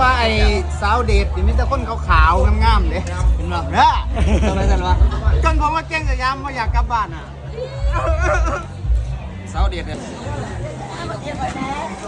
ว่าไอ้สาวเดทนี่มีแต่คนขาวๆงามๆเด้เห็นบ่เด้อทำไมกันวะจนผมว่าเก่งสยามบ่อยากกลับบ้านอะสาวเดทเนี่ย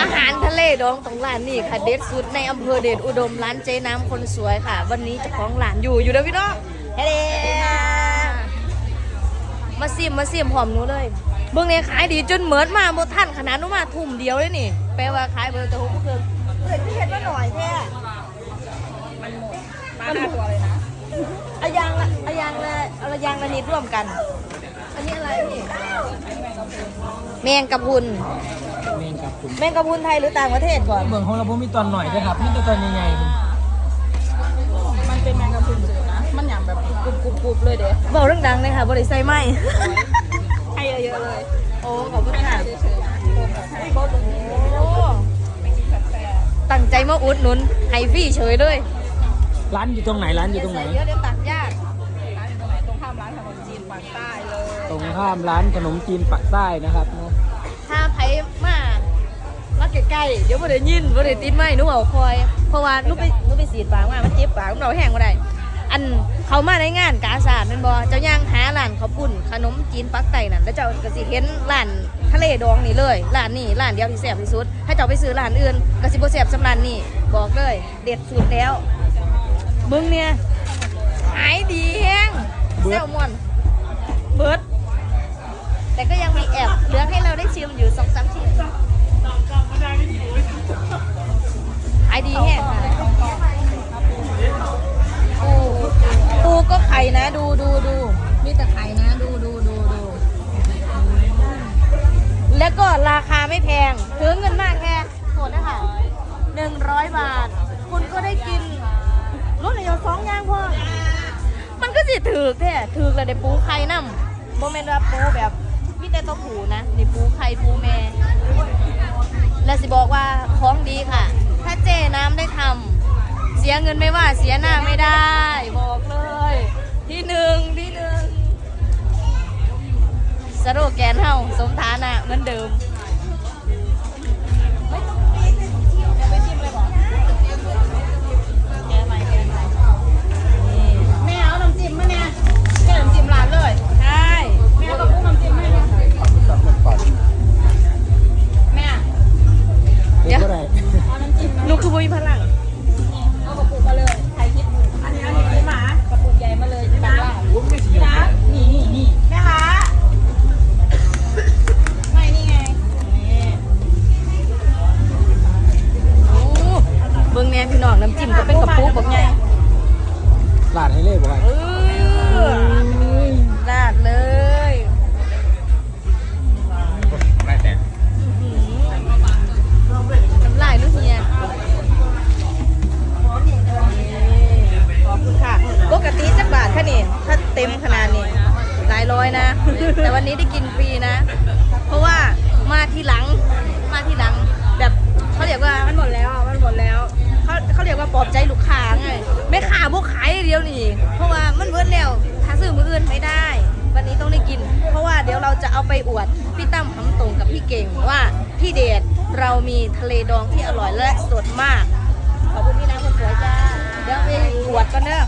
อาหารทะเลดองตรงร้านนี่ค่ะ เด็ดสุดในอำเภอเดชอุดมร้านเจ๊น้ำคนสวยค่ะ วันนี้เจ้าของร้านอยู่อยู่เด้อพี่น้องเฮ้มาซิมมาซิมหอมหนูเลยเบื้องในขายดีจนเหมือนมาโมท่านขนาดนู้มาทุ่มเดียวเลยนี่ แปลว่าขายเบอร์ตะหกเครื่อง เฮ้ยพี่เห็นว่าหน่อยแค่มาหน้าตัวเลยนะอายางละอายางละอายางละนิดร่วมกัน อันนี้อะไรพี่แมงกะพรุนเมนครับคุณแมงกะพรุนไทยหรือต่างประเทศก่อนเมืองของเราพวกมีตอนหน่อยด้วยครับนี่ตัวตอนใหญ่ๆคุณมันเป็นแมงกะพรุนจืดนะ มันอย่างแบบกรุบกรุบกรุบเลยเด้เบาดังๆเลยค่ะบริไซไหมให้เยอะๆเลย โอ้ขอบคุณค่ะ ตั้งใจมาอุดหนุนไฮฟี่เฉยเลยร้านอยู่ตรงไหนร้านอยู่ตรงไหน เยอะเดี๋ยวตักยากร้านอยู่ตรงไหนตรงข้ามร้านขนมจีนปากใต้เลยตรงข้ามร้านขนมจีนปักใต้นะครับนะถ้าไผมามาใกล้ๆเดี๋ยวบ่ได้ยินบ่ได้ติดไม้หนูเอาคอย เพราะว่าหนูไปหนูไปสีดปากมามันเจ็บปากหนูเอาแห้งบ่ได้ อันเขามาในงานกาสาดแม่นบ่เจ้าย่างหาร้านข้าวปุ้นขนมจีนปักไต้นั่นแล้วเจ้าก็สิเห็นร้านทะเลดองนี่เลยร้านนี้ร้านเดียวที่แซ่บที่สุด ถ้าเจ้าไปซื้อร้านอื่นก็สิบ่แซ่บสำร้านนี้บอกเลยเด็ดสุดแล้วมึงเนี่ยขายดีแฮงแซลมอนเบิดแต่ก็ยังมีแอบเหลือให้เราได้ชิมอยู่สองสามชิ้ ได้ปูไข่น้ำโมเมนต์ว่าปูแบบมีแต่ตัวผูนะได้ปูไข่ปูแม่ และสิบอกว่าของดีค่ะ ถ้าเจน้ำได้ทำเสียเงินไม่ว่าเสียหน้าไม่ได้ บอกเลย ที่หนึ่งที่หนึ่งสโลแกนเฮาสมฐานะเหมือนเดิม น่พี่น้องน้ำจิ้มก็เป็นกระปุกแบบไงลาดให้เล่บอกว่าเออราดเลยไม่แต่อื้อหือน้ำลายลูกเฮียขอบคุณค่ะ ปกติจักบาทค่ะนี่ ถ้าเต็มขนาดนี้หลายร้อยนะ แต่วันนี้ได้กินฟรีนะ เพราะว่ามาทีหลัง มาทีหลัง แบบเขาเรียกว่ามันหมดแล้วอะมันหมดแล้ว เขาเขาเรียกว่าปลอบใจลูกค้าไงไม่ขาพวกขายเดียวนี่เพราะว่ามันเบิดแล้วถ้าซื้อมืออื่นไม่ได้ วันนี้ต้องได้กิน เพราะว่าเดี๋ยวเราจะเอาไปอวดพี่ตั้มคำตรงกับพี่เก่งว่าที่เดชเรามีทะเลดองที่อร่อยและสดมาก ขอบคุณพี่น้ำคนสวยจ้าเดี๋ยวไปอวดกันเด้อ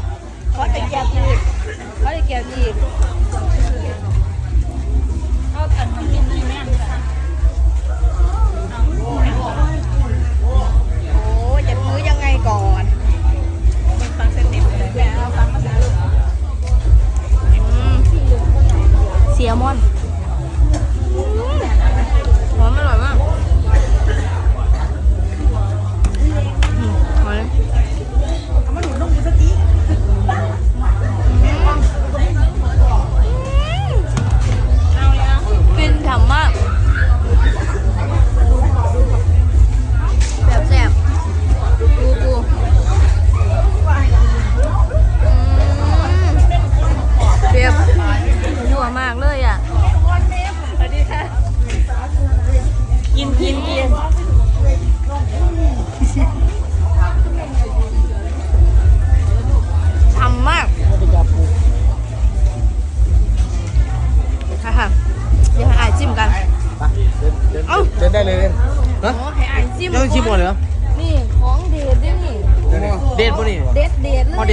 ขอตะเกียบอีกขอตะเกียบอีกเอาอันน้ำจิ้มให้แม่ค่ะ ซียมอน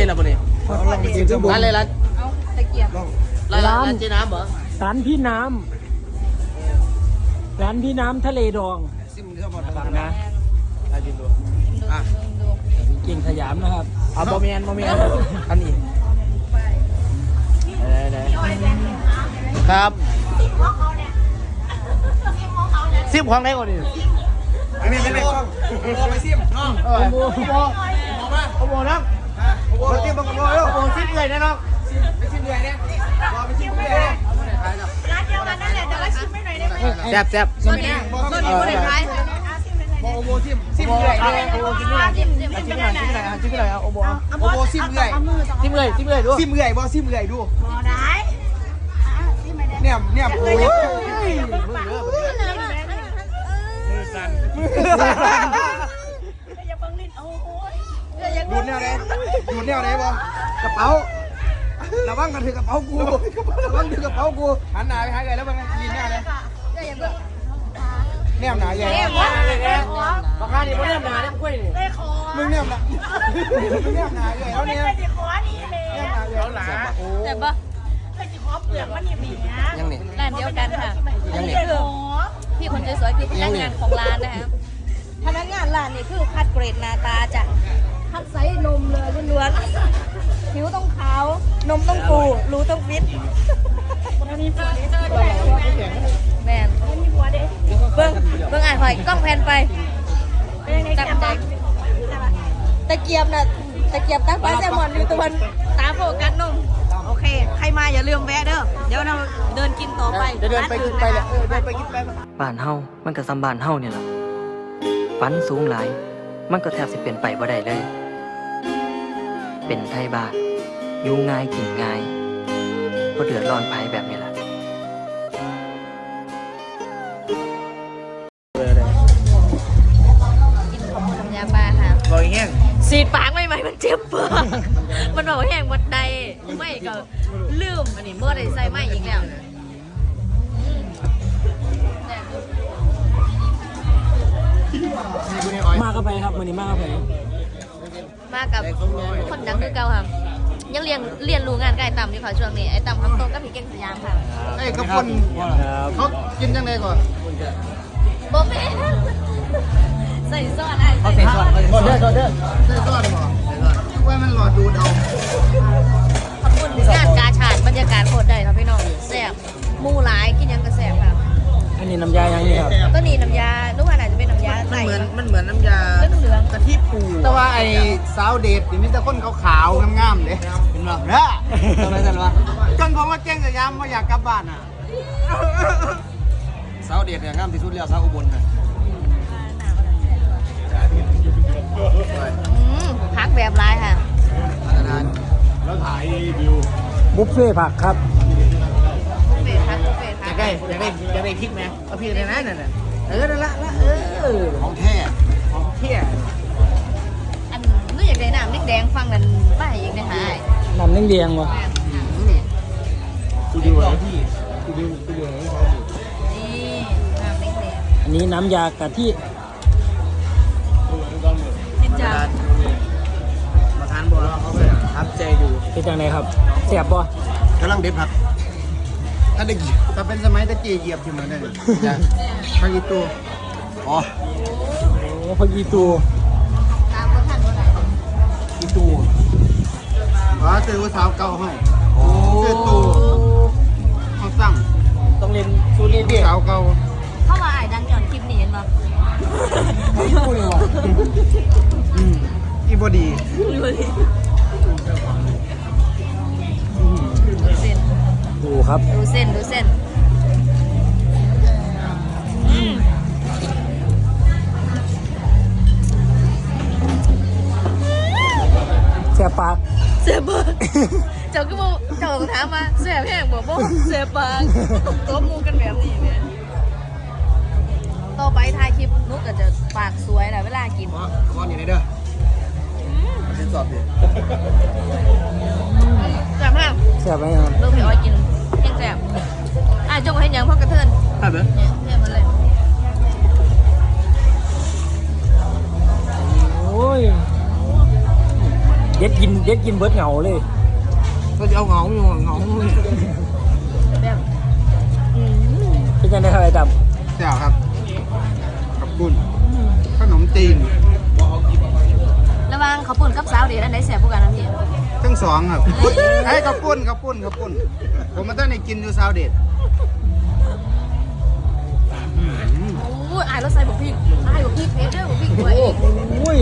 เด็ดพอเลเด็ยดแล้วป่ะนี่ลองกินดูร้านอะไรร้านเอาตะเกียบร้านร้านเจ๊น้ำเหรอร้านพี่น้ำร้านพี่น้ำทะเลดองซิมเข้ามาฟังนะอาจินดูอะดูเก่งสยามนะครับเอาบอมแมนบอมแมนอันนี้ครับซิมของไหนก่อนดิอันนี้ไม่ได้โอ้ไปซิมน้องโอ้โหโอ้โหโอ้ โหน้องโอ้โหซิมบังกะโมโอ้โหซิมเลยนะน้องไปซิมเลยเนี่ยรอไปซิมเลยร้านเดียวกันนั่นแหละแต่ว่าชิมไม่หน่อยได้ไหมแซ่บแซ่บส่วนนี้ส่วนนี้คนไหนท้ายโอ้โหซิมซิมเลยโอ้โหซิมเลยจิ้มจิ้มจิ้จิ้มมหน่อยจิ้มหน่อยจิ้มหน่อยโอ้โหโอ้โหซิมเลยเอามือต่อซิมเลยซิมเลยดูซิมเลยบ่ซิมเลยดูพอได้ชิมไม่ได้เนี่ยเนี่ยโอ้ยอย่า ดูแนวไหนดูแนวไหนบ่กระเป๋าระวังกันถือกระเป๋ากูระวังถือกระเป๋ากูหันหน้าไปหาไงแล้วมันยินแนวไหนแนวหนาใหญ่บางครั้งนี่พวกแนวหนาเนี่ยกล้วยนี่ได้ขอมึงแนวหนามึงแนวหนาใหญ่แล้วไม่เนี่ยได้ขอนี่เลยแนวหนาใหญ่หนาโอ้แต่บ่ไม่ได้ขอเปลือกมันนี่มีนะยังนี่ร้านเดียวกันค่ะยังนี่นี่คือพี่คนสวยๆคือพนักงานของร้านนะคะพนักงานร้านนี่คือคัดเกรดหน้าตาจ้ะ คัดไซส์นมเลยล้วนๆผิวต้องขาวนมต้องฟูรูต้องฟิตมันมีผัวเด็กแมนมันมีผัวเด็กเบิ้งเบิ้งอ่านหอยกล้องแพนไปเป็นยังไงจับแกใจตะเกียบน่ะตะเกียบตั้งปลาแซลมอนอยู่ตะวันตาโฟกัสนมโอเค ใครมาอย่าลืมแวะเด้อเดี๋ยวเราเดินกินต่อไปเดินไปกินไปเลยเดินไปกินไปบ้านเฮามันก็ซ้ำบ้านเฮาเนี่ยล่ะฝันสูงหลาย มันก็แทบสิเป็นไปบ่ได้เลย เป็นไทยบ้านอยู่ง่ายกินง่ายบ่เดือดร้อนภัยแบบนี้ล่ะกินของทำยาปลาค่ะบ่อยแห้งสีดปากไม่ไหมมันเจ็บปากมันบอกว่าแห้งวัดใดไม่ก็ลืมอันนี้เมื่อไรใส่ไม่อีกแล้วอืมแซ่บอยู่มากเข้าไปครับวันนี้มากเข้าไป มากับคนดังคือเก่าค่ะ ยังเรียนเรียนรู้งานใกล้ต่ำอยู่ค่ะช่วงนี้ไอ้ต่ำคำตรงกับพี่เก่งสยามค่ะไอ้กับคนเขากินยังไงก่อนโบเม่ใส่ซอสไอ้เขาใส่ซอสเขาใส่ซอสเด้อใส่ซอสบ่ว่ามันหลอดดูดเอาขอบคุณงานกาชาดบรรยากาศโคตรได้ครับพี่น้องแซ่บหมูหลายกินยังกระแซ่บค่ะอันนี้น้ำยายังนี่ครับก็นี่น้ำยานึกว่าอาจจะเป็นน้ำยามันไก่เหมือนมันเหมือนน้ำยาาวเดทนี่มีแต่คนขาวๆงามๆเด้เห็นบ่เด้อทำไมกันวะจนผมว่าเจ๊งสยามว่าอยากกลับบ้านอะสาวเด็ดเนี่ยงามที่สุดแล้วสาวอุบลน่ะอืมพักแบบร้ายค่ะอันนั้นบุฟเฟ่ต์ผักครับบุฟเฟ่ต์พักบุฟเฟ่ต์อพัยากกได้อยากได้อยากได้พริกไหมเอาพริกในนั้นน่ะน่ะเออนั่นละละเออของแท้ของแท้อันนู้นอยาก ได้น้ำนิกแดงฟังนั้นป้าอีกนะคะน้ำเลียงๆวะแม่นค่ะกูดูแล้วพี่กูดูกูดูแล้วนี่น้ำแดงอันนี้น้ำยากะทิๆจินจามาทานบ่แล้วเขาไปทับใจดูเป็นจังไดครับเสียบบ่กำลังเด็ดผักถ้าได้กี่ถ้าเป็นสมัยตะเกี้เหยียบที่มันได้จ้ะพากีตัวอ๋อโอ้พอกีตูตามก็ทันก็ได้ อีตูอ๋อซื้อสาวเก่าให้โอ้ซื้อตู้เขาสั่งต้องเรียนสูเรียนเด็กสาวเก่าเข้ามาอ่านดังจอนคลิปนี้เห็นปะกูนี่วะอืมอีบอดีดูเส้นดูครับ ดูเส้น ดูเส้น สียบปากเสียบปากเจ้าก็บอกเจ้าก็ถามมาเสียบแห้งบอกว่าเสียบปากตัวมูกันแบบนี้เนี่ยต่อไปถ่ายคลิปนุกก็จะปากสวยนะเวลากินว่าว่าอยู่ในเด้อเป็นสอบดิแซ่บมากเสียบไหมครับเริ่มพี่อ้อยกินแห้งแซ่บอะจงให้ยังพ่อกระเทินใช่ไหมเนี่ยเนี่ยมันเลยโอ้ย เด็ดกินเด็ดกินเบิดเหงาเลยก็จะเอาเหงาอยู่เหงาแบบอืมเป็นยังไงครับไอ้ดแซ่บครับขอบคุณขนมจีนระหว่างข้าวปุ้นกับสาวเดชอันไหนแสบกว่ากันนะพี่ทั้งสองครับไอ้ยข้าวปุ้นข้าวปุ้นข้าวปุ้นผมมาตั้งในกินอยู่ซาวเด็ดโอ้ยอายรถใส่บุกพริกอายบุกพริกเพชรเด้อบุกพริกด้วยำอุ้ย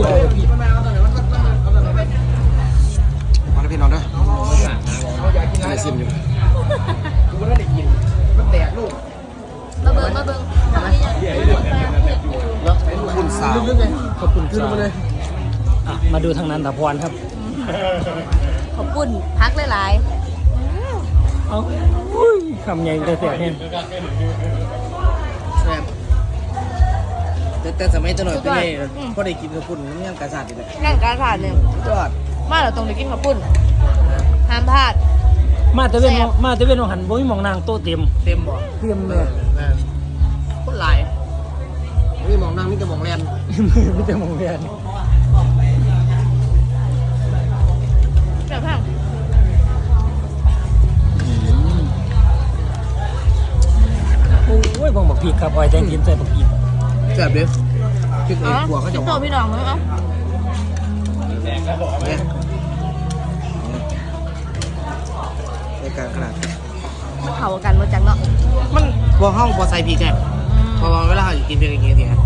อะมาดูทางนั้นตะพรครับข้าวปุ้นพักหลายเอาอุ้ยคำใหญ่แต่เสียเนี่ยแซ่บแต่แต่สมัยตะหน่อยเป็นไงพอได้กินกับคุณมันยังกระสัดอยู่เลยๆนั่นการผ่านเนี่ยยอดมาเราต้องไปกินข้าวปุ้นห้ามพลาด มาแต่เว้นแซ่บมาแต่เว้นของหันบ่มีหมองนางโตะเต็ม เต็มบ่เต็มเลยคนหลายนี่มองนั่งนี่จะมองแลนไม่แต่หมองเรียน พีกครับออยแตงกินใส่บักพีกแซ่บเลยพริกเออ๋อกขัวก็พี่จะโตพี่น้องเลยเอ้าเนี่ยในการขนาด มันเข้ากันมาจากเนาะมันบ่ห้องบ่ใส่พริกไงอืมพอเวลาเรากินเพียงอย่างเงี้ยทีนะ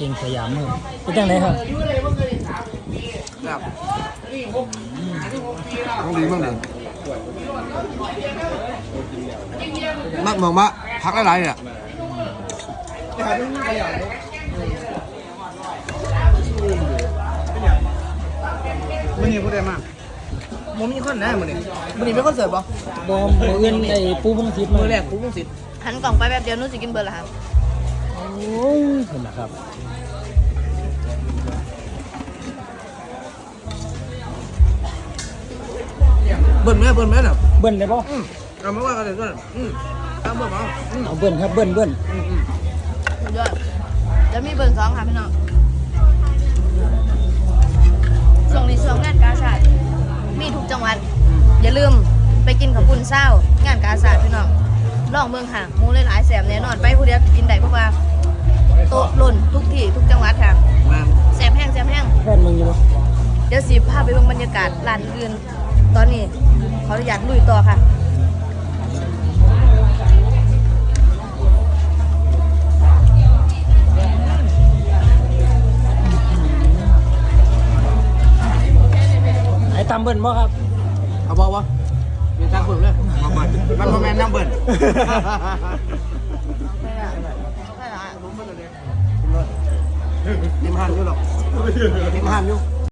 เก่งสยามมือเป็นจังไดครับครับต้องดีมากเลยมักมองมาพักหลายๆเนี่ยไม่มีผู้ใดมากมันมีคนนะมันนี่มันนี่เป็นคอนเสิร์ตป่ะบอมมืออื่นไอ้ปูพงศิษย์มามือแรกกูมึงสิหันกล่องไปแบบเดียวนู้นสิกินเบอร์ละครับโอ้ ยเห็นนะครับเบิ้ลไหมเบิ้ลไหมน่ะเบิ้ลได้ป่ะอืมเอาไม่ว่ากันเลยด้วยอืมเอาเบิ้ลเอาอืมเอาเบิ้ลครับเบิ้ลเบิ้ลอืมอืมสุดยอดแล้วมีเบอร์สองค่ะพี่น้องส่งในช่วงงานกาชาดมีทุกจังหวัด อย่าลืมไปกินกับปุ้นเศร้างานกาชาดพี่น้องลองเมืองค่ะหมูหลายๆแสบแน่นอนไปผู้เดียวกินได้เพราะว่า โต๊ะหล่นทุกที่ทุกจังหวัดค่ะมาแสบแห้งแสบแห้งแฟนมึงอยู่ป่ะเดี๋ยวสิพาไปเบิ่งบรรยากาศร้านอื่นตอนนี้ขออนุญาตลุยต่อค่ะไอ้ตามเบิ้ลป่ะครับ เอาบอกว่ามีทางเบิ้ลเลยมาเบิร์นมันโมแมนน้ำเบิร์น เต็มหันอยู่หรอกเต็มหันอยู่